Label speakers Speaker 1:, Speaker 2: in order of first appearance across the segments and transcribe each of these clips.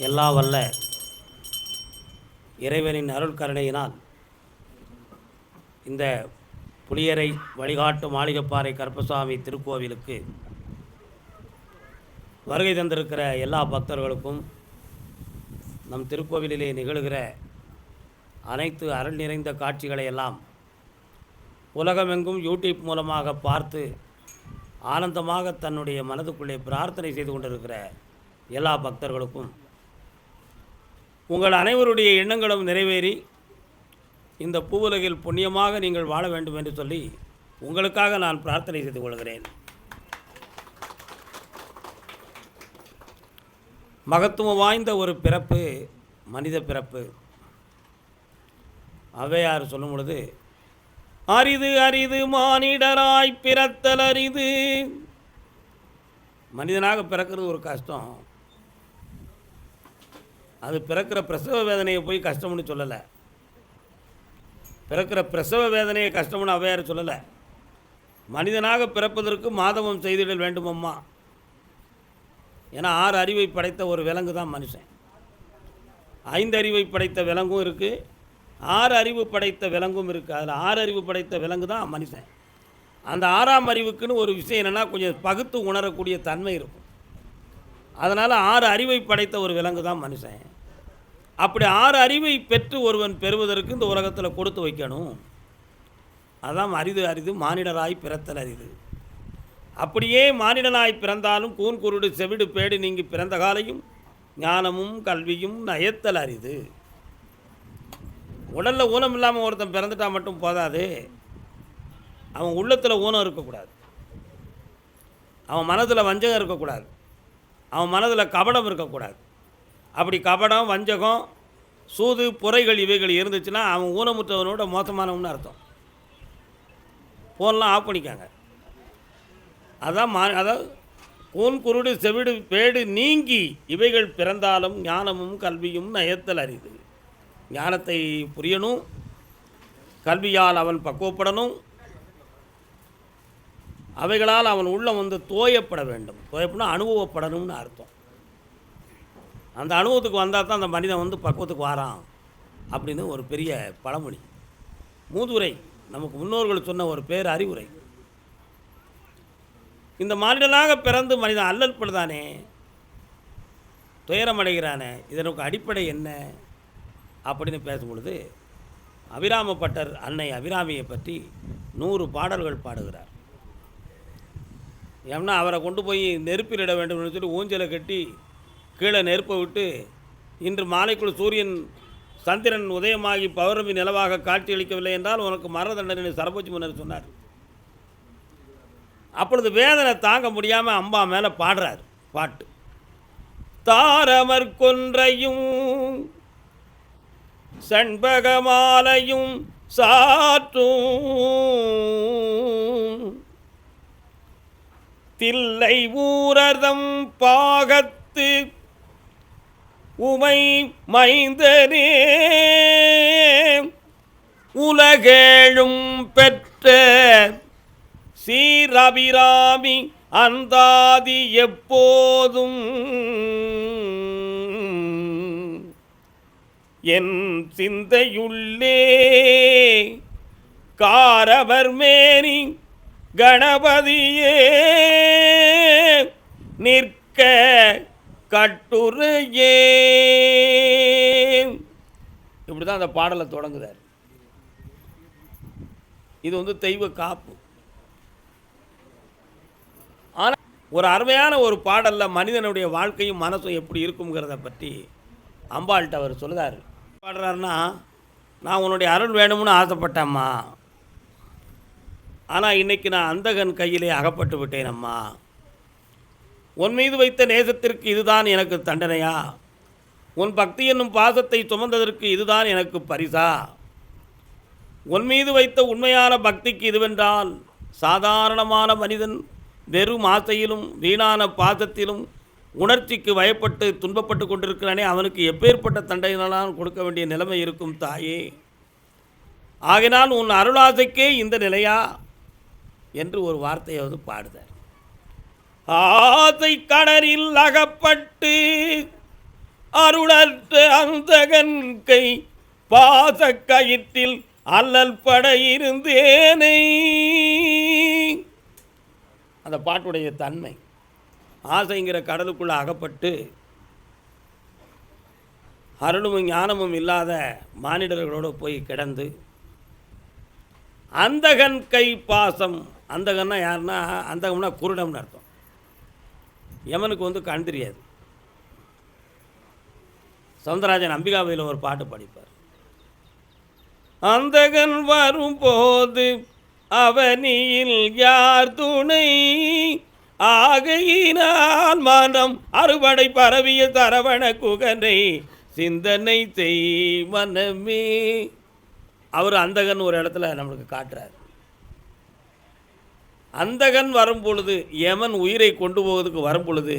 Speaker 1: எல்லா வல்ல இறைவனின் அருள் கருணையினால் இந்த புளியரை வழிகாட்டு மாளிகைப்பாறை கருப்பசாமி திருக்கோவிலுக்கு வருகை தந்திருக்கிற எல்லா பக்தர்களுக்கும் நம் திருக்கோவிலிலே நிகழ்கிற அனைத்து அருள் நிறைந்த காட்சிகளை எல்லாம் உலகமெங்கும் யூடியூப் மூலமாக பார்த்து ஆனந்தமாக தன்னுடைய மனதுக்குள்ளே பிரார்த்தனை செய்து கொண்டிருக்கிற எல்லா பக்தர்களுக்கும் உங்கள் அனைவருடைய எண்ணங்களும் நிறைவேறி இந்த பூவுலகில் புண்ணியமாக நீங்கள் வாழ வேண்டும் என்று சொல்லி உங்களுக்காக நான் பிரார்த்தனை செய்து கொள்கிறேன். மகத்துவம் வாய்ந்த ஒரு பிறப்பு மனித பிறப்பு. அவையார் சொல்லும் பொழுது அரிது அரிது மானிடராய் பிறத்தல் அரிது. மனிதனாக பிறக்கிறது ஒரு கஷ்டம். அது பிறக்கிற பிரசவ வேதனையை போய் கஷ்டம்னு சொல்லலை. பிறக்கிற பிரசவ வேதனையை கஷ்டம்னு அவையார் சொல்லலை. மனிதனாக பிறப்பதற்கு மாதவம் செய்திடல் வேண்டுமம்மா. ஏன்னா ஆறு அறிவை படைத்த ஒரு விலங்கு தான் மனுஷன். ஐந்து அறிவை படைத்த விலங்கும் இருக்குது ஆறு அறிவு படைத்த விலங்கும் இருக்குது அதில் ஆறு அறிவு படைத்த விலங்கு தான் மனுஷன். அந்த ஆறாம் அறிவுக்குன்னு ஒரு விஷயம் என்னென்னா கொஞ்சம் பகுத்து உணரக்கூடிய தன்மை இருக்கும். அதனால் ஆறு அறிவை படைத்த ஒரு விலங்கு தான் மனுஷன். அப்படி ஆறு அறிவை பெற்று ஒருவன் பெறுவதற்கு இந்த உலகத்தில் கொடுத்து வைக்கணும். அதான் அரிது அரிது மானிடராய் பிறத்தல் அரிது. அப்படியே மானிடனாய் பிறந்தாலும் கூன் குருடு செவிடு பேடு நீங்கி பிறந்த காலையும் ஞானமும் கல்வியும் நயத்தல் அரிது. உடலில் ஊனம் இல்லாமல் ஒருத்தன் பிறந்துட்டா மட்டும் போதாது. அவன் உள்ளத்தில் ஊனம் இருக்கக்கூடாது. அவன் மனதில் வஞ்சகம் இருக்கக்கூடாது. அவன் மனதில் கபடம் இருக்கக்கூடாது. அப்படி கபடம் வஞ்சகம் சூது புறைகள் இவைகள் இருந்துச்சுன்னா அவன் ஊனமுற்றவனோட மோசமானவன்னு அர்த்தம். ஃபோன்லாம் ஆஃப் பண்ணிக்காங்க. அதான் மா அதாவது கூன் குருடு செவிடு பேடு நீங்கி இவைகள் பிறந்தாலும் ஞானமும் கல்வியும் நயத்தல் அறிது ஞானத்தை புரியணும். கல்வியால் அவன் பக்குவப்படணும். அவைகளால் அவன் உள்ளம் வந்து தோயப்பட வேண்டும். தோயப்படனா அனுபவப்படணும்னு அர்த்தம். அந்த அனுபவத்துக்கு வந்தால் தான் அந்த மனிதன் வந்து பக்குவத்துக்கு வாரான் அப்படின்னு ஒரு பெரிய பழமொழி. மூதுரை நமக்கு முன்னோர்கள் சொன்ன ஒரு பேர் அறிவுரை இந்த மானிடனாக பிறந்து மனிதன் அல்லல் படுதானே? துயரமடைகிறானே? இதனுக்கு அடிப்படை என்ன? அப்படின்னு பேசும்பொழுது அபிராமப்பட்டர் அன்னை அபிராமியை பற்றி நூறு பாடல்கள் பாடுகிறார். ஏம்னா அவரை கொண்டு போய் நெருப்பிலிட வேண்டும் சொல்லி ஊஞ்சலை கட்டி கீழே நெருப்பை விட்டு இன்று மாலைக்குள் சூரியன் சந்திரன் உதயமாகி பௌர்ணமி நிலவாக காட்சியளிக்கவில்லை என்றால் உனக்கு மரண தண்டனை சரபோஜி முன்னர் சொன்னார். அப்பொழுது வேதனை தாங்க முடியாமல் அம்பா மேலே பாடுறார் பாட்டு. தாரமர் கொன்றையும் சண்பகமாலையும் சாற்றும். தில்லை ஊரதம் பாகத்து உமை மைந்தனே. உலகேழும் பெற்ற சீரபிராமி அந்தாதி எப்போதும் என் சிந்தையுள்ளே. காரவர் மேனி கணபதியே நிற்க கட்டுரையே. இப்படி தான் அந்த பாடலை தொடங்குதார் இது வந்து தெய்வ காப்பு. ஆனால் ஒரு அருமையான ஒரு பாடலில் மனிதனுடைய வாழ்க்கையும் மனசும் எப்படி இருக்குங்கிறத பற்றி அம்பாள்கிட்ட அவர் சொல்லுதார் பாடுறாருன்னா நான் உன்னுடைய அருள் வேணும்னு ஆசைப்பட்டேம்மா. ஆனால் இன்றைக்கி நான் அந்தகன் கையிலே அகப்பட்டு விட்டேன் அம்மா. உன் மீது வைத்த நேசத்திற்கு இதுதான் எனக்கு தண்டனையா? உன் பக்தி என்னும் பாசத்தை சுமந்ததற்கு இதுதான் எனக்கு பரிசா? உன் மீது வைத்த உண்மையான பக்திக்கு இதுவென்றால் சாதாரணமான மனிதன் வெறும் ஆசையிலும் வீணான பாசத்திலும் உணர்ச்சிக்கு வயப்பட்டு துன்பப்பட்டு கொண்டிருக்கிறானே அவனுக்கு எப்பேற்பட்ட தண்டையினால் கொடுக்க வேண்டிய நிலைமை இருக்கும் தாயே. ஆகினால் உன் அருளாசைக்கே இந்த நிலையா? என்று ஒரு வார்த்தையை வந்து பாடுதார். ஆசை கடலில் அகப்பட்டு அருளற்ற அந்தகன் கை பாச கயிற்றில் அல்லல் பட இருந்தேனை அந்த பாட்டுடைய தன்மை ஆசைங்கிற கடலுக்குள்ள அகப்பட்டு அருளும் ஞானமும் இல்லாத மானிடர்களோடு போய் கிடந்து அந்தகன் கை பாசம் அந்தகன்னா யாருன்னா அந்தகம்னா குருடம்னு அர்த்தம். யமனுக்கு வந்து கண் தெரியாது. சவுந்தரராஜன் அம்பிகாவையில் ஒரு பாட்டு படிப்பார். அந்தகன் வரும்போது அவனியில் யார் துணை? ஆகையினால் மனம் அறுவடை பரவிய தரவண குகனை சிந்தனை செய் மனமே. அவர் அந்தகன் ஒரு இடத்துல நம்மளுக்கு காட்டுறார். அந்தகன் வரும் பொழுது யமன் உயிரை கொண்டு போவதுக்கு வரும் பொழுது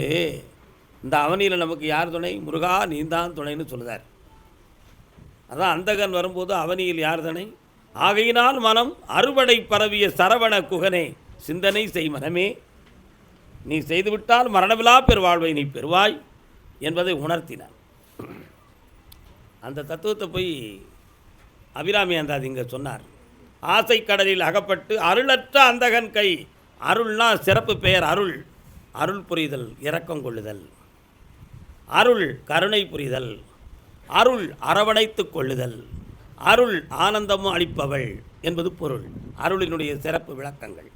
Speaker 1: இந்த அவனியில் நமக்கு யார் துணை? முருகா நீந்தான் துணைன்னு சொல்லுதார். அதான் அந்தகன் வரும்போது அவனியில் யார் துணை? ஆகையினால் மனம் அறுவடை பரவிய சரவண குகனே சிந்தனை செய் மனமே. நீ செய்துவிட்டால் மரணமிலா பெருவாழ்வை நீ பெறுவாய் என்பதை உணர்த்தினார் அந்த தத்துவத்தை போய் அபிராமி அந்தாதி இங்கே சொன்னார். ஆசை கடலில் அகப்பட்டு அருளற்ற அந்தகன் கை. அருள்னா சிறப்பு பெயர் அருள். அருள் புரிதல் இரக்கம் கொள்ளுதல். அருள் கருணை புரிதல். அருள் அரவணைத்து கொள்ளுதல். அருள் ஆனந்தமும் அளிப்பவள் என்பது பொருள். அருளினுடைய சிறப்பு விளக்கங்கள்.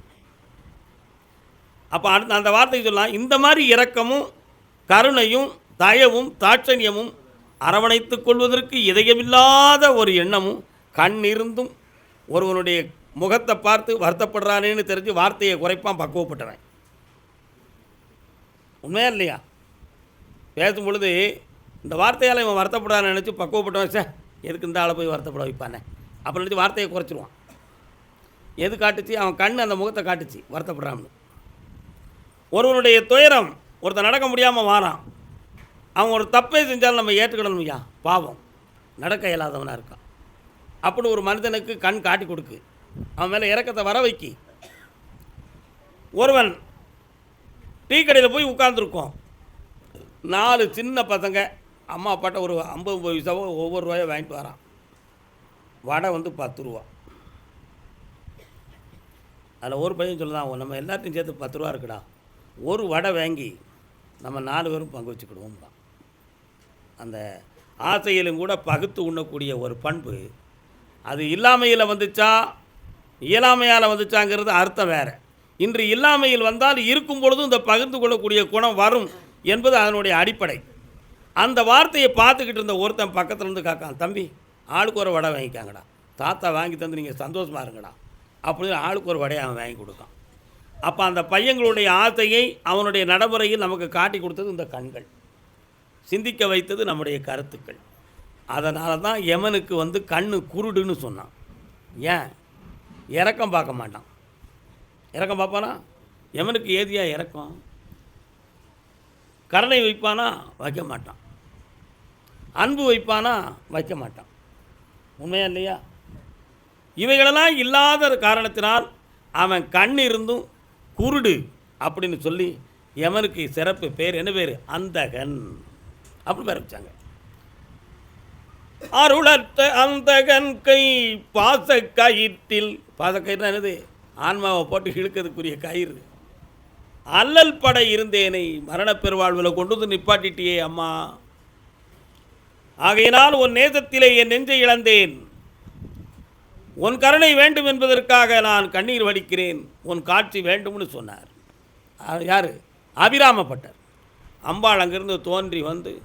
Speaker 1: அப்போ அடுத்த அந்த வார்த்தை சொல்லலாம் இந்த மாதிரி இரக்கமும் கருணையும் தயவும் தாட்சண்யமும் அரவணைத்துக் கொள்வதற்கு இதயமில்லாத ஒரு எண்ணமும் கண்ணிருந்தும் ஒருவனுடைய முகத்தை பார்த்து வருத்தப்படுறானேன்னு தெரிஞ்சு வார்த்தையை குறைப்பான் பக்குவப்பட்டவன். உண்மையா இல்லையா? பேசும் பொழுது இந்த வார்த்தையால் இவன் வருத்தப்படான்னு நினச்சி பக்குவப்பட்டவன் சார் எதுக்கு இந்த ஆளை போய் வருத்தப்பட வைப்பானே? அப்போ நினச்சி வார்த்தையை குறைச்சிருவான். எது காட்டுச்சு? அவன் கண் அந்த முகத்தை காட்டுச்சு வருத்தப்படுறான்னு ஒருவனுடைய துயரம் ஒருத்தன் நடக்க முடியாமல் வாரான். அவன் ஒரு தப்பை செஞ்சாலும் நம்ம ஏற்றுக்கணும் ஐயா பாவம். நடக்க இயலாதவனாக இருக்கான். அப்படி ஒரு மனிதனுக்கு கண் காட்டி கொடுக்கு. அவன் மேலே இறக்கத்தை வர வைக்கி. ஒருவன் டீ கடையில் போய் உட்காந்துருக்கோம் நாலு சின்ன பசங்க அம்மா அப்பாட்ட ஒரு ஐம்பது பைசாவோ ஒவ்வொரு ரூபாயோ வாங்கிட்டு வரான். வடை வந்து பத்து ரூபா. அதில் ஒரு பையன் சொல்லுதான் நம்ம எல்லாத்தையும் சேர்த்து பத்து ரூபா இருக்குடா. ஒரு வடை வாங்கி நம்ம நாலு பேரும் பங்கு வச்சுக்கிடுவோம்தான் அந்த ஆசையிலும் கூட பகுத்து உண்ணக்கூடிய ஒரு பண்பு அது இல்லாமையில் வந்துச்சா? இயலாமையால் வந்துச்சாங்கிறது அர்த்தம் வேறு. இன்று இல்லாமையில் வந்தால் இருக்கும் பொழுதும் இந்த பகிர்ந்து கொள்ளக்கூடிய குணம் வரும் என்பது அதனுடைய அடிப்படை. அந்த வார்த்தையை பார்த்துக்கிட்டு இருந்த ஒருத்தன் பக்கத்தில் இருந்து காக்கான் தம்பி ஆளுக்கு ஒரு வடை வாங்கிக்காங்கடா. தாத்தா வாங்கி தந்து நீங்கள் சந்தோஷமாக இருங்கடா. அப்படின்னு ஆளுக்கு ஒரு வடையை அவன் வாங்கி கொடுக்கான். அப்போ அந்த பையங்களுடைய ஆசையை அவனுடைய நடைமுறையில் நமக்கு காட்டி கொடுத்தது இந்த கண்கள். சிந்திக்க வைத்தது நம்முடைய கருத்துக்கள். அதனால தான் யமனுக்கு வந்து கண்ணு குருடுன்னு சொன்னான். ஏன்? இறக்கம் பார்க்க மாட்டான். இறக்கம் பார்ப்பானா? யமனுக்கு ஏதியா இறக்கம் கருணை வைப்பானா? வைக்க மாட்டான். அன்பு வைப்பானா? வைக்க மாட்டான். உண்மையா இல்லையா? இவைகளெல்லாம் இல்லாத காரணத்தினால் அவன் கண் இருந்தும் குருடு அப்படின்னு சொல்லி யமனுக்கு சிறப்பு பேர் என்ன பேர்? அந்தகன். அப்படி பேர் வச்சாங்க. அருளற்ற அந்தகன் கை பாச கயிற்றில். பாச கயிறு என்னது? ஆன்மாவை போட்டு இழுக்கிறதுக்குரிய கயிறு. அல்லல் படை இருந்தேனை மரணப்பெருவாழ்வில் கொண்டு வந்து நிப்பாட்டிட்டியே அம்மா. ஆகையினால் உன் நேசத்திலே என் நெஞ்சை இழந்தேன். உன் கருணை வேண்டும் என்பதற்காக நான் கண்ணீர் வடிக்கிறேன். உன் காட்சி வேண்டும்னு சொன்னார். யார்? அபிராமப்பட்டர். அம்பாள் அங்கிருந்து தோன்றி வந்து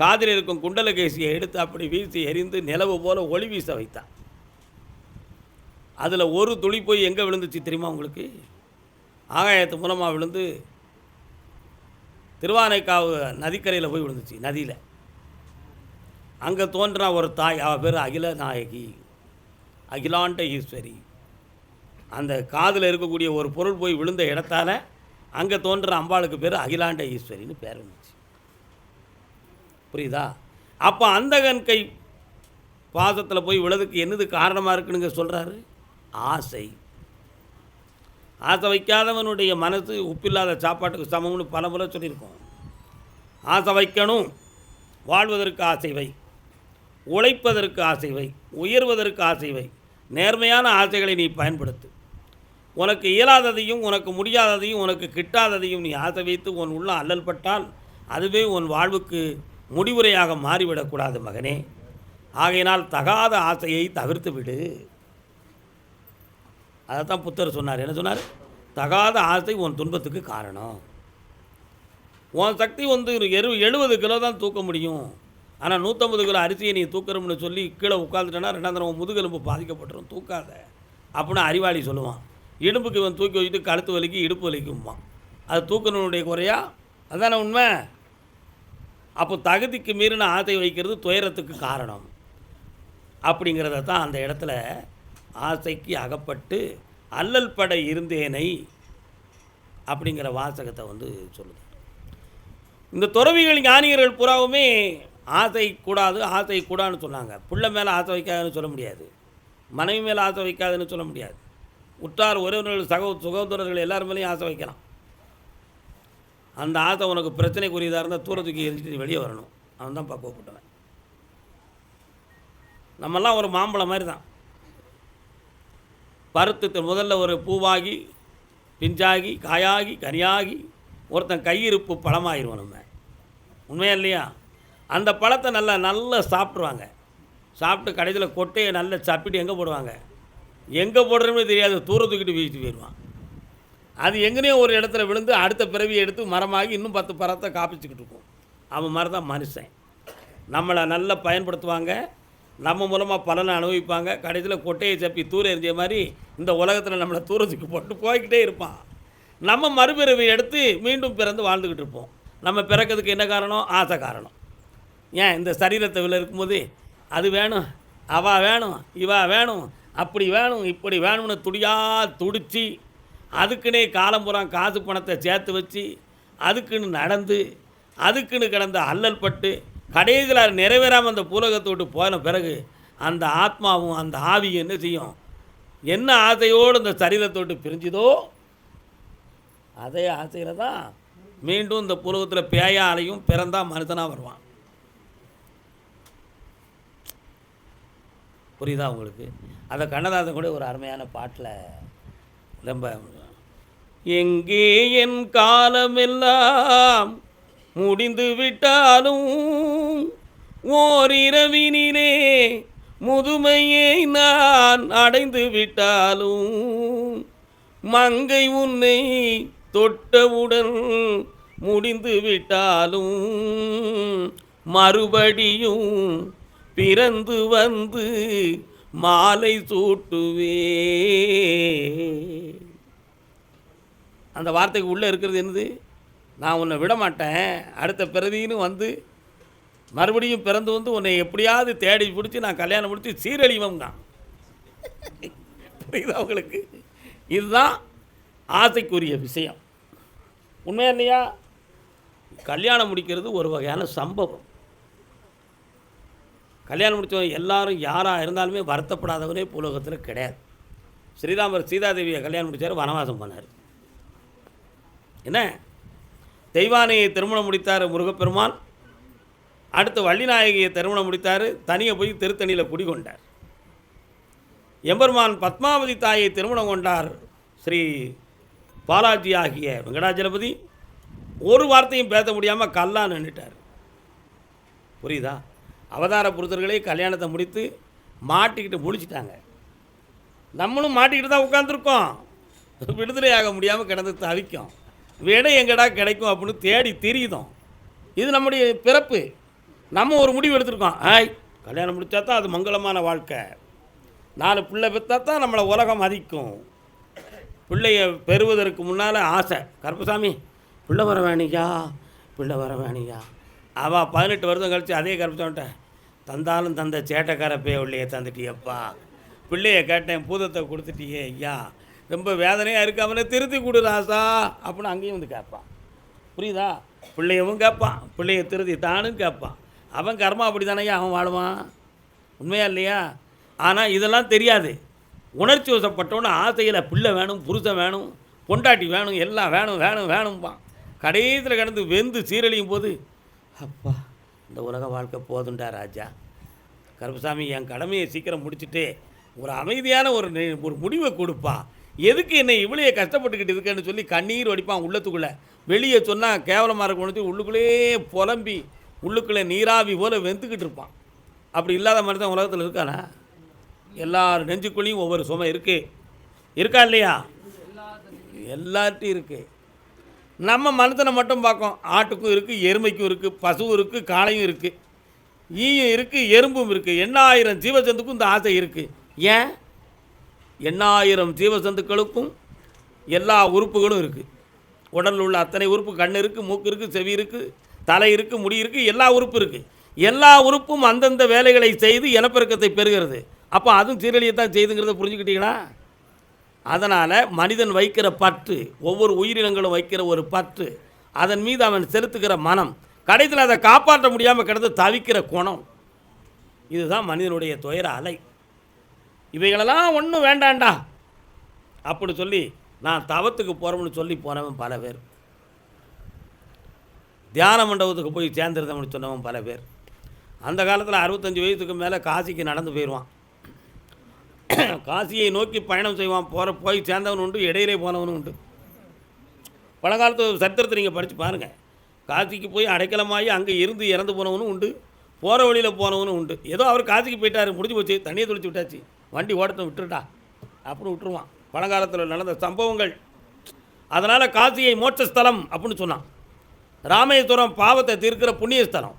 Speaker 1: காதில் இருக்கும் குண்டலகேசியை எடுத்து அப்படி வீசி எரிந்து நிலவு போல ஒளி வீச வைத்தான் அதில் ஒரு துளி போய் எங்கே விழுந்துச்சு தெரியுமா உங்களுக்கு? ஆகாயத்து மூலமாக விழுந்து திருவானைக்காவு நதிக்கரையில் போய் விழுந்துச்சு நதியில். அங்கே தோன்றினா ஒரு தாய் அவள் பேர் அகில நாயகி அகிலாண்ட ஈஸ்வரி. அந்த காதில் இருக்கக்கூடிய ஒரு பொருள் போய் விழுந்த இடத்தால் அங்கே தோன்ற அம்பாளுக்கு பேர் அகிலாண்ட ஈஸ்வரின்னு பேர் வந்துச்சு. புரியுதா? அப்போ அந்தகன் கை பாசத்தில் போய் விழதுக்கு என்னது காரணமாக இருக்குனுங்க சொல்கிறாரு ஆசை. ஆசை வைக்காதவனுடைய மனசு உப்பில்லாத சாப்பாட்டுக்கு சமம்னு பல முறை சொல்லியிருக்கோம். ஆசை வைக்கணும். வாழ்வதற்கு ஆசை வை. உழைப்பதற்கு ஆசை வை. உயர்வதற்கு ஆசை வை. நேர்மையான ஆசைகளை நீ பயன்படுத்து. உனக்கு இயலாததையும் உனக்கு முடியாததையும் உனக்கு கிட்டாததையும் நீ ஆசை வைத்து உன் உள்ள அல்லல் பட்டால் அதுவே உன் வாழ்வுக்கு முடிவுரையாக மாறிவிடக்கூடாது மகனே. ஆகையினால் தகாத ஆசையை தவிர்த்து விடு தான் புத்தர் சொன்னார். என்ன சொன்னார்? தகாத ஆசை உன் துன்பத்துக்கு காரணம். உன் சக்தி வந்து எரு எழுபது கிலோ தான் தூக்க முடியும். ஆனால் நூற்றம்பது கிலோ அரிசியை நீ தூக்கணும்னு சொல்லி கீழே உட்காந்துட்டேன்னா ரெண்டாம் தடவை முதுகெலும்பு பாதிக்கப்பட்டுரும். தூக்காத. அப்படின்னு அறிவாளி சொல்லுவான். இடுப்புக்கு இவன் தூக்கி வச்சுட்டு கழுத்து வலிக்கு இடுப்பு வலிக்கும்பான். அது தூக்கணுடைய குறையா? அதானே உண்மை? அப்போ தகுதிக்கு மீறின ஆசை வைக்கிறது துயரத்துக்கு காரணம். அப்படிங்கிறத தான் அந்த இடத்துல ஆசைக்கு அகப்பட்டு அல்லல் பட இருந்தேனை அப்படிங்கிற வாசகத்தை வந்து சொல்லுது. இந்த துறவிகள் ஞானிகர்கள் புறாவுமே ஆசை கூடாது ஆசை கூடாதுன்னு சொன்னாங்க. பிள்ளை மேலே ஆசை வைக்காதுன்னு சொல்ல முடியாது. மனைவி மேலே ஆசை வைக்காதுன்னு சொல்ல முடியாது. உற்றார் உறவினர்கள் சகோ சகோதரர்கள் எல்லார் மேலேயும் ஆசை வைக்கலாம். அந்த ஆற்றை உனக்கு பிரச்சனைக்குரியதாக இருந்தால் தூரத்துக்கு எரிஞ்சிட்டு நீ வெளியே வரணும். அவன் தான் பக்குவப்பட்டவன் நம்மெல்லாம் ஒரு மாம்பழம் மாதிரி தான் பருத்து முதல்ல ஒரு பூவாகி பிஞ்சாகி காயாகி கனியாகி ஒருத்தன் கையிருப்பு பழமாயிருவோம் நம்ம. உண்மையா இல்லையா? அந்த பழத்தை நல்லா நல்லா சாப்பிட்ருவாங்க சாப்பிட்டு கடைசியில் கொட்டையை நல்லா சப்பிட்டு எங்கே போடுவாங்க? எங்கே போடுறோமே தெரியாது. தூரத்துக்கிட்டு வீசிட்டு போயிடுவான். அது எங்கேனையோ ஒரு இடத்துல விழுந்து அடுத்த பிறவியை எடுத்து மரமாகி இன்னும் பத்து பறத்தை காப்பிச்சுக்கிட்டு இருக்கும். அவன் மாதிரி தான் மனுஷன். நம்மளை நல்லா பயன்படுத்துவாங்க. நம்ம மூலமாக பலனை அனுபவிப்பாங்க. கடைசியில் கொட்டையை சப்பி தூர எறிஞ்ச மாதிரி இந்த உலகத்தில் நம்மளை தூரத்துக்கு போட்டு போய்கிட்டே இருப்பான். நம்ம மறுபிறவி எடுத்து மீண்டும் பிறந்து வாழ்ந்துக்கிட்டு இருப்போம். நம்ம பிறக்கிறதுக்கு என்ன காரணம்? ஆசை காரணம். ஏன்? இந்த சரீரத்தை வில இருக்கும்போது அது வேணும் அவா வேணும் இவா வேணும் அப்படி வேணும் இப்படி வேணும்னு துடியா துடித்து அதுக்குன்னே காலம்புறம் காசு பணத்தை சேர்த்து வச்சு அதுக்குன்னு நடந்து அதுக்குன்னு கிடந்த அல்லல் பட்டு கடைசியில் நிறைவேறாமல் அந்த பூலகத்தை விட்டு போன பிறகு அந்த ஆத்மாவும் அந்த ஆவியும் என்ன செய்யும்? என்ன ஆசையோடு இந்த சரீரத்தை விட்டு பிரிஞ்சுதோ அதே ஆசையில் தான் மீண்டும் இந்த புலகத்தில் பேயாலையும் பிறந்தால் மனுஷனாக வருவான். புரியுதா உங்களுக்கு? அதை கண்ணதாசன் கூட ஒரு அருமையான பாட்டில் ரொம்ப எங்கே என் காலமெல்லாம் முடிந்து விட்டாலும் ஓரிரவினிலே முதுமையை நான் அடைந்து விட்டாலும் மங்கை உன்னை தொட்டவுடன் முடிந்து விட்டாலும் மறுபடியும் பிறந்து வந்து மாலை சூட்டுவே. அந்த வார்த்தைக்கு உள்ளே இருக்கிறது என்னது? நான் உன்னை விட மாட்டேன் அடுத்த பிறவின்னு வந்து மறுபடியும் பிறந்து வந்து உன்னை எப்படியாவது தேடி பிடிச்சி நான் கல்யாணம் முடித்து சீரழிவம் தான் புரியுதா உங்களுக்கு? இதுதான் ஆசைக்குரிய விஷயம். உண்மையா இல்லையா? கல்யாணம் முடிக்கிறது ஒரு வகையான சம்பவம். கல்யாணம் முடித்தவங்க எல்லாரும் யாராக இருந்தாலுமே வருத்தப்படாதவனே பூலோகத்தில் கிடையாது. ஸ்ரீராமர் சீதாதேவியை கல்யாணம் முடித்தார் வனவாசம் பண்ணார் என்ன? தெய்வானையை திருமணம் முடித்தார் முருகப்பெருமான். அடுத்து வள்ளிநாயகியை திருமணம் முடித்தார் தனியை போய் திருத்தணியில் குடிகொண்டார். எம்பெருமான் பத்மாவதி தாயை திருமணம் கொண்டார் ஸ்ரீ பாலாஜி ஆகிய வெங்கடாஜலபதி. ஒரு வார்த்தையும் பேச முடியாமல் கல்லான்னு நின்றுட்டார் புரியுதா? அவதார புருத்தர்களே கல்யாணத்தை முடித்து மாட்டிக்கிட்டு முழிச்சிட்டாங்க. நம்மளும் மாட்டிக்கிட்டு தான் உட்காந்துருக்கோம் விடுதலை ஆக முடியாமல் கிடந்து தவிக்கும். விடை எங்கடா கிடைக்கும் அப்படின்னு தேடி தெரியுதோம். இது நம்முடைய பிறப்பு. நம்ம ஒரு முடிவு எடுத்திருக்கோம். ஆய் கல்யாணம் முடித்தா தான் அது மங்களமான வாழ்க்கை. நாலு பிள்ளை பெற்றா தான் நம்மளை உலகம் மதிக்கும். பிள்ளைய பெறுவதற்கு முன்னால் ஆசை. கருப்பசாமி பிள்ளை வர வேணியா? பிள்ளை வர வேணியா? அவள் பதினெட்டு வருஷம் கழித்து அதே கருப்பசாமிட்ட தந்தாலும் தந்த சேட்டைக்கார பே உள்ளே தந்துட்டியப்பா பிள்ளைய கேட்டேன் பூதத்தை கொடுத்துட்டியே ஐயா. ரொம்ப வேதனையாக இருக்காமல் திருத்தி கொடு ராசா அப்படின்னு அங்கேயும் வந்து கேட்பான். புரியுதா? பிள்ளையவும் கேட்பான். பிள்ளைய திருத்தி தானும் கேட்பான். அவன் கர்மா அப்படி தானேயா அவன் வாழுவான்? உண்மையா இல்லையா? ஆனால் இதெல்லாம் தெரியாது. உணர்ச்சி வசப்பட்டவன ஆசையில் பிள்ளை வேணும் புருஷன் வேணும் பொண்டாட்டி வேணும் எல்லாம் வேணும் வேணும் வேணும்பான். கடைசியில் கிடந்து வெந்து சீரழியும் போது அப்பா இந்த உலக வாழ்க்கை போதுண்டா ராஜா. கருப்பசாமி என் கடமையை சீக்கிரம் முடிச்சுட்டு ஒரு அமைதியான ஒரு ஒரு முடிவை கொடுப்பா. எதுக்கு என்னை இவ்வளோ கஷ்டப்பட்டுக்கிட்டு இருக்கேன்னு சொல்லி கண்ணீர் வடிப்பான் உள்ளத்துக்குள்ளே. வெளியே சொன்னால் கேவலமாக இருக்கணும் உள்ளுக்குள்ளேயே புலம்பி உள்ளுக்குள்ளே நீராவி போல் வெந்துக்கிட்டு இருப்பான். அப்படி இல்லாத மாதிரி தான் உலகத்தில் இருக்கானா? எல்லார் நெஞ்சுக்குள்ளேயும் ஒவ்வொரு சுமை இருக்குது இருக்கா இல்லையா? எல்லார்ட்டையும் இருக்குது நம்ம மனுஷனை மட்டும் பார்க்கோம் ஆட்டுக்கும் இருக்குது எருமைக்கும் இருக்குது பசுவும் இருக்குது காளையும் இருக்குது ஈயும் இருக்குது எறும்பும் இருக்குது எண்ணாயிரம் ஜீவஜந்துக்கும் இந்த ஆசை இருக்குது ஏன்? எண்ணாயிரம் ஜீவசந்துக்களுக்கும் எல்லா உறுப்புகளும் இருக்குது உடலில் உள்ள அத்தனை உறுப்பு கண் இருக்குது மூக்கு இருக்குது செவி இருக்குது தலை இருக்குது முடி இருக்குது எல்லா உறுப்பு இருக்குது எல்லா உறுப்பும் அந்தந்த வேலைகளை செய்து இனப்பெருக்கத்தை பெறுகிறது. அப்போ அதுவும் சீரழியத்தான் செய்துங்கிறத புரிஞ்சுக்கிட்டீங்களா? அதனால் மனிதன் வைக்கிற பற்று ஒவ்வொரு உயிரினங்களும் வைக்கிற ஒரு பற்று அதன் மீது அவன் செலுத்துகிற மனம் கடைசியில் அதை காப்பாற்ற முடியாமல் கிடந்து தவிக்கிற குணம். இதுதான் மனிதனுடைய துயர அலை. இவைகளெல்லாம் ஒன்றும் வேண்டாண்டா. அப்படி சொல்லி நான் தவத்துக்கு போகிறோம்னு சொல்லி போனவன் பல பேர். தியான மண்டபத்துக்கு போய் சேர்ந்துருந்தவன் சொன்னவன் பல பேர். அந்த காலத்தில் அறுபத்தஞ்சு வயசுக்கு மேலே காசிக்கு நடந்து போயிடுவான் காசியை நோக்கி பயணம் செய்வான். போகிற போய் சேர்ந்தவன் உண்டு இடையிலே போனவனும் உண்டு. பழங்காலத்து சரித்திரத்தை நீங்கள் படித்து பாருங்கள் காசிக்கு போய் அடைக்கலமாகி அங்கே இருந்து இறந்து போனவனும் உண்டு. போகிற வழியில் போனவனும் உண்டு. ஏதோ அவர் காசிக்கு போயிட்டாரு முடிஞ்சு போச்சு தண்ணியை தொளிச்சு விட்டாச்சு. வண்டி ஓடத்தை விட்டுருட்டா அப்படின்னு விட்டுருவான். பழங்காலத்தில் நடந்த சம்பவங்கள். அதனால் காசியை மோட்சஸ்தலம் அப்படின்னு சொன்னான். ராமேஸ்வரம் பாவத்தை தீர்க்கிற புண்ணியஸ்தலம்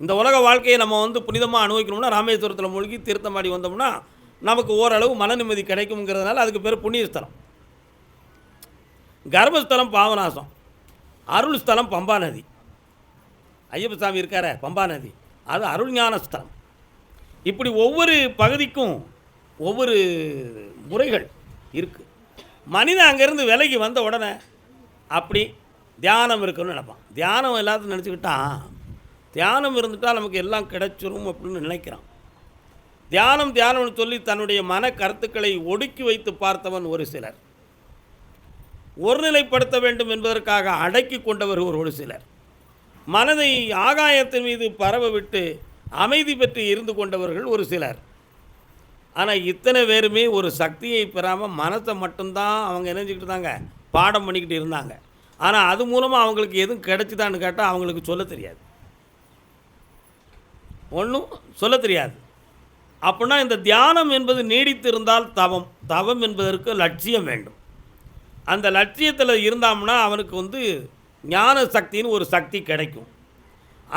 Speaker 1: இந்த உலக வாழ்க்கையை நம்ம வந்து புனிதமாக அனுபவிக்கணும்னா ராமேஸ்வரத்தில் மூழ்கி தீர்த்தமாடி வந்தோம்னா நமக்கு ஓரளவு மன நிம்மதி கிடைக்குங்கிறதுனால அதுக்கு பேர் புண்ணிய ஸ்தலம். கர்ப்பஸ்தலம் பாவநாசம். அருள் ஸ்தலம் பம்பா நதி. ஐயப்ப சாமி இருக்கார பம்பா நதி. அது அருள் ஞான ஸ்தலம். இப்படி ஒவ்வொரு பகுதிக்கும் ஒவ்வொரு முறைகள் இருக்குது மனிதன் அங்கேருந்து விலகி வந்த உடனே அப்படி தியானம் இருக்குன்னு நினைப்பான். தியானம் எல்லாத்தையும் நினச்சிக்கிட்டான் தியானம் இருந்துட்டால் நமக்கு எல்லாம் கிடைச்சிரும் அப்படின்னு நினைக்கிறான். தியானம் தியானம்னு சொல்லி தன்னுடைய மன கருத்துக்களை ஒடுக்கி வைத்து பார்த்தவன் ஒரு சிலர். ஒருநிலைப்படுத்த வேண்டும் என்பதற்காக அடக்கி கொண்டவர் ஒரு ஒரு சிலர். மனதை ஆகாயத்தின் மீது பரவ விட்டு அமைதி பெற்று இருந்து கொண்டவர்கள் ஒரு சிலர். ஆனால் இத்தனை பேருமே ஒரு சக்தியை பெறாமல் மனத்தை மட்டும்தான் அவங்க இணைஞ்சிக்கிட்டு இருந்தாங்க. பாடம் பண்ணிக்கிட்டு இருந்தாங்க. ஆனால் அது மூலமாக அவங்களுக்கு எதுவும் கிடைச்சிதான்னு கேட்டால் அவங்களுக்கு சொல்ல தெரியாது. ஒன்றும் சொல்ல தெரியாது. அப்படின்னா இந்த தியானம் என்பது நீடித்திருந்தால் தவம் தவம் என்பதற்கு லட்சியம் வேண்டும். அந்த லட்சியத்தில் இருந்தாம்னா அவனுக்கு வந்து ஞான சக்தின்னு ஒரு சக்தி கிடைக்கும்.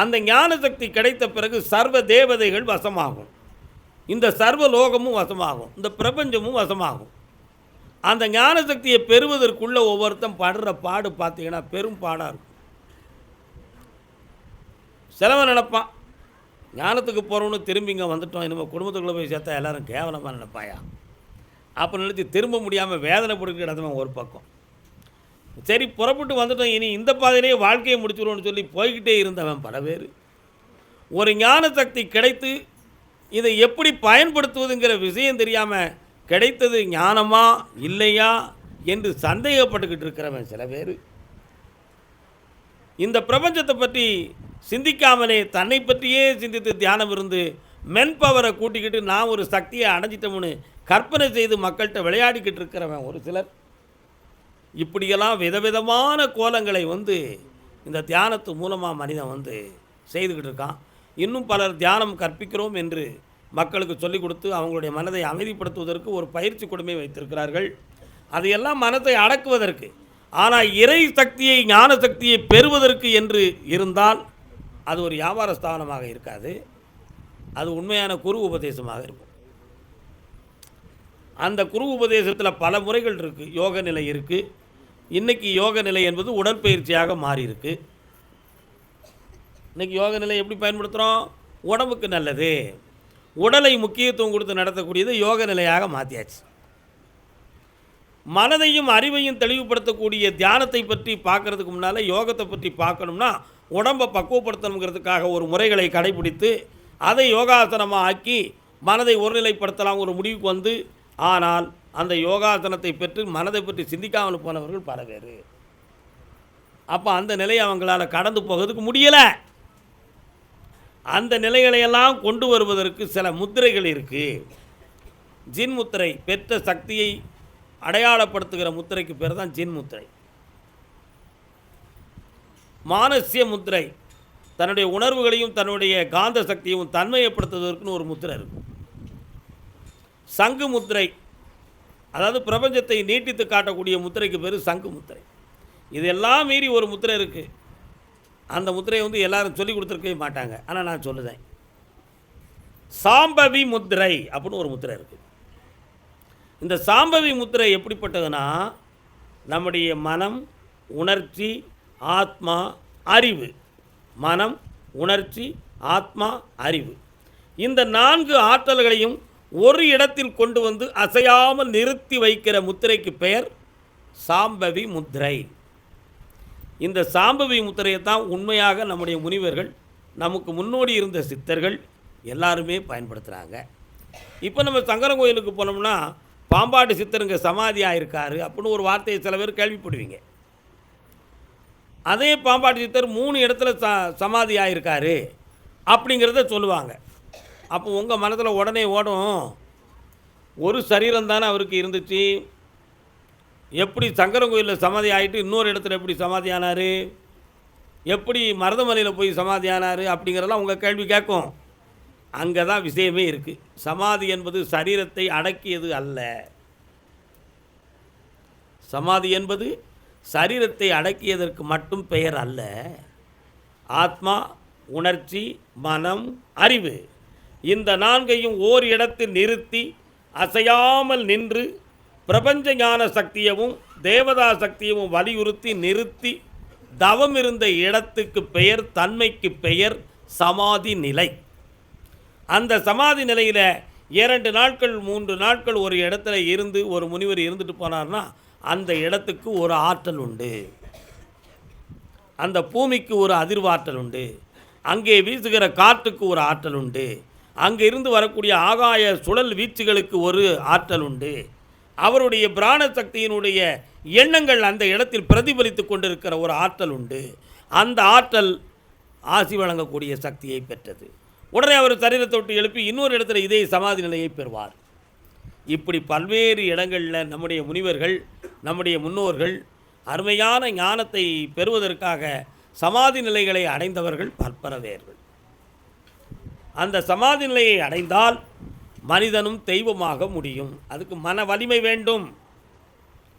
Speaker 1: அந்த ஞான சக்தி கிடைத்த பிறகு சர்வ தேவதைகள் வசமாகும். இந்த சர்வ லோகமும் வசமாகும். இந்த பிரபஞ்சமும் வசமாகும். அந்த ஞான சக்தியை பெறுவதற்குள்ளே ஒவ்வொருத்தன் படுற பாடு பார்த்தீங்கன்னா பெரும் பாடாக இருக்கும். செலவை நினப்பான் ஞானத்துக்கு போகிறவனு திரும்பி இங்கே வந்துட்டோம் இனிமேல் குடும்பத்துக்குள்ளே போய் சேர்த்தா எல்லாரும் கேவலமாக நினைப்பாயா? அப்போ நினச்சி திரும்ப முடியாமல் வேதனைப்படுத்தி கிடந்தவன் ஒரு பக்கம். சரி புறப்பட்டு வந்துட்டோம். இனி இந்த பாதையிலேயே வாழ்க்கையை முடிச்சிடுவோம்னு சொல்லி போய்கிட்டே இருந்தவன் பல பேர். ஒரு ஞான சக்தி கிடைத்து இதை எப்படி பயன்படுத்துவதுங்கிற விஷயம் தெரியாமல் கிடைத்தது ஞானமா இல்லையா என்று சந்தேகப்பட்டுக்கிட்டு இருக்கிறவன் சில பேர். இந்த பிரபஞ்சத்தை பற்றி சிந்திக்காமலே தன்னை பற்றியே சிந்தித்து தியானம் இருந்து மென்பவரை கூட்டிக்கிட்டு நான் ஒரு சக்தியை அடைஞ்சிட்டோம்னு கற்பனை செய்து மக்கள்கிட்ட விளையாடிக்கிட்டு இருக்கிறவன் ஒரு சிலர். இப்படியெல்லாம் விதவிதமான கோலங்களை வந்து இந்த தியானத்து மூலமாக மனிதன் வந்து செய்துக்கிட்டு இருக்கான். இன்னும் பலர் தியானம் கற்பிக்கிறோம் என்று மக்களுக்கு சொல்லிக் கொடுத்து அவங்களுடைய மனதை அமைதிப்படுத்துவதற்கு ஒரு பயிற்சி கொடுமை வைத்திருக்கிறார்கள். அதையெல்லாம் மனத்தை அடக்குவதற்கு ஆனால் இறை சக்தியை ஞான சக்தியை பெறுவதற்கு என்று இருந்தால் அது ஒரு வியாபார ஸ்தாபனமாக இருக்காது. அது உண்மையான குரு உபதேசமாக இருக்கும். அந்த குரு உபதேசத்தில் பல முறைகள் இருக்குது யோக நிலை இருக்குது இன்றைக்கி யோக நிலை என்பது உடற்பயிற்சியாக மாறியிருக்கு. இன்றைக்கி யோக நிலை எப்படி பயன்படுத்துகிறோம் உடம்புக்கு நல்லது. உடலை முக்கியத்துவம் கொடுத்து நடத்தக்கூடியது யோக நிலையாக மாற்றியாச்சு மனதையும் அறிவையும் தெளிவுபடுத்தக்கூடிய தியானத்தை பற்றி பார்க்கறதுக்கு முன்னால் யோகத்தை பற்றி பார்க்கணும்னா உடம்பை பக்குவப்படுத்தணுங்கிறதுக்காக ஒரு முறைகளை கடைபிடித்து அதை யோகாசனமாக ஆக்கி மனதை ஒருநிலைப்படுத்தலாம் ஒரு முடிவுக்கு வந்து ஆனால் அந்த யோகாசனத்தை பெற்று மனதை பற்றி சிந்திக்காமல் போனவர்கள் பல பேர். அப்போ அந்த நிலையை அவங்களால கடந்து போகிறதுக்கு முடியலை. அந்த நிலைகளையெல்லாம் கொண்டு வருவதற்கு சில முத்திரைகள் இருக்குது ஜின் முத்திரை பெற்ற சக்தியை அடையாளப்படுத்துகிற முத்திரைக்கு பேர் தான் ஜின் முத்திரை. மானசிய முத்திரை தன்னுடைய உணர்வுகளையும் தன்னுடைய காந்த சக்தியையும் தன்மையப்படுத்துவதற்குன்னு ஒரு முத்திரை இருக்கும் சங்கு முத்திரை அதாவது பிரபஞ்சத்தை நீட்டித்து காட்டக்கூடிய முத்திரைக்கு பேர் சங்கு முத்திரை. இதெல்லாம் மீறி ஒரு முத்திரை இருக்குது அந்த முத்திரையை வந்து எல்லாரும் சொல்லி கொடுத்துருக்கவே மாட்டாங்க. ஆனால் நான் சொல்லுதேன். சாம்பவி முத்திரை அப்படின்னு ஒரு முத்திரை இருக்குது இந்த சாம்பவி முத்திரை எப்படிப்பட்டதுன்னா நம்முடைய மனம் உணர்ச்சி ஆத்மா அறிவு. மனம் உணர்ச்சி ஆத்மா அறிவு. இந்த நான்கு ஆற்றல்களையும் ஒரு இடத்தில் கொண்டு வந்து அசையாமல் நிறுத்தி வைக்கிற முத்திரைக்கு பெயர் சாம்பவி முத்திரை. இந்த சாம்பவி முத்திரையை தான் உண்மையாக நம்முடைய முனிவர்கள் நமக்கு முன்னோடி இருந்த சித்தர்கள் எல்லாருமே பயன்படுத்துகிறாங்க இப்போ நம்ம சங்கரன் கோயிலுக்கு போனோம்னா பாம்பாட்டு சித்தருங்க சமாதி ஆயிருக்காரு அப்படின்னு ஒரு வார்த்தையை சில பேர் கேள்விப்படுவீங்க. அதே பாம்பாட்டு சித்தர் மூணு இடத்துல ச சமாதி ஆயிருக்காரு அப்படிங்கிறத சொல்லுவாங்க. அப்போ உங்கள் மனதில் உடனே ஓடும். ஒரு சரீரம் தானே அவருக்கு இருந்துச்சு. எப்படி சங்கரன் கோயிலில் சமாதி ஆகிட்டு இன்னொரு இடத்துல எப்படி சமாதி ஆனார்? எப்படி மருதமலையில் போய் சமாதி ஆனார் அப்படிங்கிறதெல்லாம் உங்கள் கேள்வி கேட்கும். அங்கே தான் விஷயமே இருக்குது சமாதி என்பது சரீரத்தை அடக்கியது அல்ல. சமாதி என்பது சரீரத்தை அடக்கியதற்கு மட்டும் பெயர் அல்ல. ஆத்மா உணர்ச்சி மனம் அறிவு. இந்த நான்கையும் ஓர் இடத்தில் நிறுத்தி அசையாமல் நின்று பிரபஞ்ச ஞான சக்தியவும் தேவதா சக்தியவும் வலியுறுத்தி நிறுத்தி தவம் இருந்த இடத்துக்கு பெயர் தன்மைக்கு பெயர் சமாதி நிலை. அந்த சமாதி நிலையில் இரண்டு நாட்கள் மூன்று நாட்கள் ஒரு இடத்துல இருந்து ஒரு முனிவர் இருந்துட்டு போனார்னா அந்த இடத்துக்கு ஒரு ஆற்றல் உண்டு. அந்த பூமிக்கு ஒரு அதிர்வாற்றல் உண்டு. அங்கே வீசுகிற காற்றுக்கு ஒரு ஆற்றல் உண்டு. அங்கிருந்து வரக்கூடிய ஆகாய சுழல் வீச்சுகளுக்கு ஒரு ஆற்றல் உண்டு. அவருடைய பிராண சக்தியினுடைய எண்ணங்கள் அந்த இடத்தில் பிரதிபலித்து கொண்டிருக்கிற ஒரு ஆற்றல் உண்டு. அந்த ஆற்றல் ஆசி வழங்கக்கூடிய சக்தியை பெற்றது. உடனே அவர் சரீரத்தை விட்டு எழுப்பி இன்னொரு இடத்துல இதே சமாதி நிலையை பெறுவார். இப்படி பல்வேறு இடங்களில் நம்முடைய முனிவர்கள் நம்முடைய முன்னோர்கள் அருமையான ஞானத்தை பெறுவதற்காக சமாதி நிலைகளை அடைந்தவர்கள் பற்பரவேர்கள். அந்த சமாதி நிலையை அடைந்தால் மனிதனும் தெய்வமாக முடியும். அதுக்கு மன வலிமை வேண்டும்.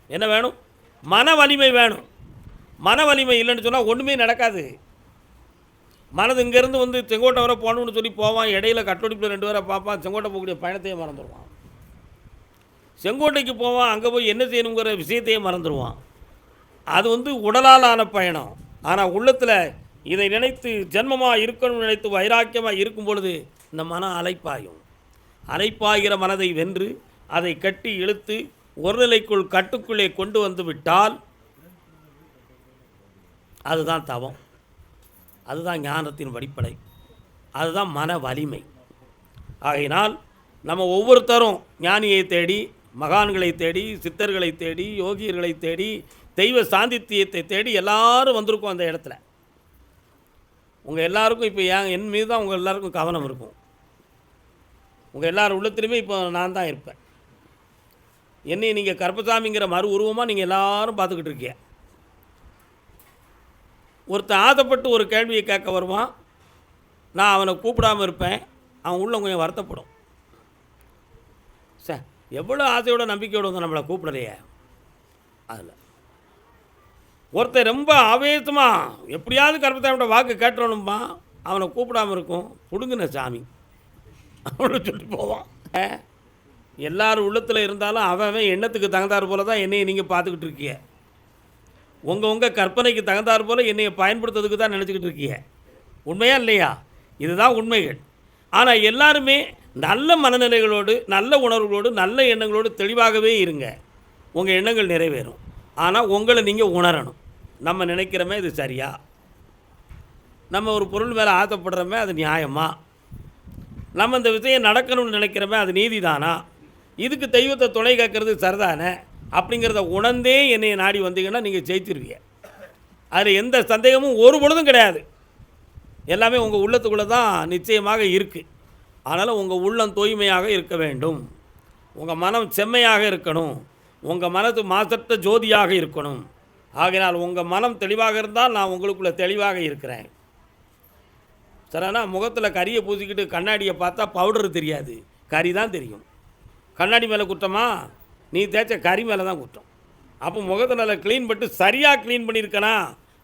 Speaker 1: என்ன வேணும்? மன வலிமை வேணும். மன வலிமை இல்லைன்னு சொன்னால் ஒன்றுமே நடக்காது. மனது இங்கேருந்து வந்து செங்கோட்டை வர போகணும்னு சொல்லி போவான். இடையில கட்டுடிப்பில் ரெண்டு பேரை பார்ப்பான். செங்கோட்டை போகக்கூடிய பயணத்தையே மறந்துடுவான். செங்கோட்டைக்கு போவான். அங்கே போய் என்ன செய்யணுங்கிற விஷயத்தையே மறந்துடுவான். அது வந்து உடலால் ஆன பயணம். ஆனால் உள்ளத்தில் இதை நினைத்து ஜென்மமாக இருக்கணும்னு நினைத்து வைராக்கியமாக இருக்கும் பொழுது இந்த மனம் அலைப்பாயும். அலைப்பாகிற மனதை வென்று அதை கட்டி இழுத்து ஒரு நிலைக்குள் கட்டுக்குள்ளே கொண்டு வந்து விட்டால் அதுதான் தவம். அதுதான் ஞானத்தின் வடிப்படை. அதுதான் மன வலிமை. ஆகையினால் நம்ம ஒவ்வொருத்தரும் ஞானியை தேடி மகான்களை தேடி சித்தர்களை தேடி யோகியர்களை தேடி தெய்வ சாந்தித்தியத்தை தேடி எல்லாரும் வந்திருக்கோம் அந்த இடத்துல. உங்கள் எல்லாருக்கும் இப்போ ஏன் என் மீது தான் உங்கள் எல்லாருக்கும் கவனம் இருக்கும். உங்கள் எல்லார் உள்ளத்துலையுமே இப்போ நான் தான் இருப்பேன். என்னை நீங்கள் கருப்பசாமிங்கிற மறு உருவமாக நீங்கள் எல்லாரும் பார்த்துக்கிட்டு இருக்கீங்க. ஒருத்தன் ஆசைப்பட்டு ஒரு கேள்வியை கேட்க வருவான். நான் அவனை கூப்பிடாமல் இருப்பேன். அவன் உள்ள கொஞ்சம் வருத்தப்படும். சார் எவ்வளோ ஆசையோட நம்பிக்கையோட வந்து நம்மளை கூப்பிடலையே. அதில். ஒருத்தன் ரொம்ப ஆவேசமாக எப்படியாவது கருப்பசாமியோட வாக்கு கேட்டுறணும்பா அவனை கூப்பிடாமல் இருக்கும். பிடுங்கின சாமி. அப்படின்னு சொல்லி போவான். அஹ், எல்லார் உள்ளத்தில் இருந்தாலும் அவன் எண்ணத்துக்கு தகுந்தாற் போல தான் என்னையை நீங்கள் பார்த்துக்கிட்டு இருக்கீங்க. உங்கள் உங்கள் கற்பனைக்கு தகுந்தாற் போல் என்னையை பயன்படுத்துறதுக்கு தான் நினச்சிக்கிட்டு இருக்கீங்க. உண்மையா இல்லையா? இதுதான் உண்மைகள். ஆனால் எல்லாருமே நல்ல மனநிலைகளோடு நல்ல உணர்வுகளோடு நல்ல எண்ணங்களோடு தெளிவாகவே இருங்க. உங்கள் எண்ணங்கள் நிறைவேறும். ஆனால் உங்களை நீங்கள் உணரணும். நம்ம நினைக்கிறோமே இது சரியா? நம்ம ஒரு பொருள் மேலே ஆசைப்படுறோமே அது நியாயமா? நம்ம இந்த விஷயம் நடக்கணும்னு நினைக்கிறோமே அது நீதிதானா? இதுக்கு தெய்வத்தை துணை கேட்கறது சரிதானே? அப்படிங்கிறத உணர்ந்தே என்னை நாடி வந்தீங்கன்னா நீங்கள் ஜெயிச்சிருவீங்க. அதில் எந்த சந்தேகமும் ஒரு பொழுதும் கிடையாது. எல்லாமே உங்கள் உள்ளத்துக்குள்ளே தான் நிச்சயமாக இருக்குது அதனால் உங்கள் உள்ளம் தூய்மையாக இருக்க வேண்டும். உங்கள் மனம் செம்மையாக இருக்கணும். உங்கள் மனது மாசற்ற ஜோதியாக இருக்கணும். ஆகினால் உங்கள் மனம் தெளிவாக இருந்தால் நான் உங்களுக்குள்ளே தெளிவாக இருக்கிறேன். சரினா முகத்தில் கறியை பூசிக்கிட்டு கண்ணாடியை பார்த்தா பவுடர் தெரியாது. கறி தான் தெரியும். கண்ணாடி மேலே குற்றமா நீ தேய்ச்ச கறி மேலே தான் குற்றம் அப்போ முகத்தை நல்லா க்ளீன் பண்ணிட்டு சரியாக க்ளீன் பண்ணியிருக்கனா?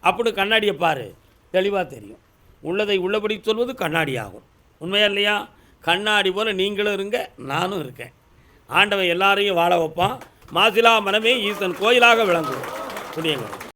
Speaker 1: அப்படின்னு கண்ணாடியை பாரு. தெளிவாக தெரியும். உள்ளதை உள்ளபடி சொல்வது கண்ணாடி ஆகும். உண்மையா இல்லையா? கண்ணாடி போல் நீங்களும் இருங்க நானும் இருக்கேன். ஆண்டவன் எல்லாரையும் வாழ வைப்பான். மாசிலா மனமே ஈசன் கோயிலாக விளங்கும். புரியுங்க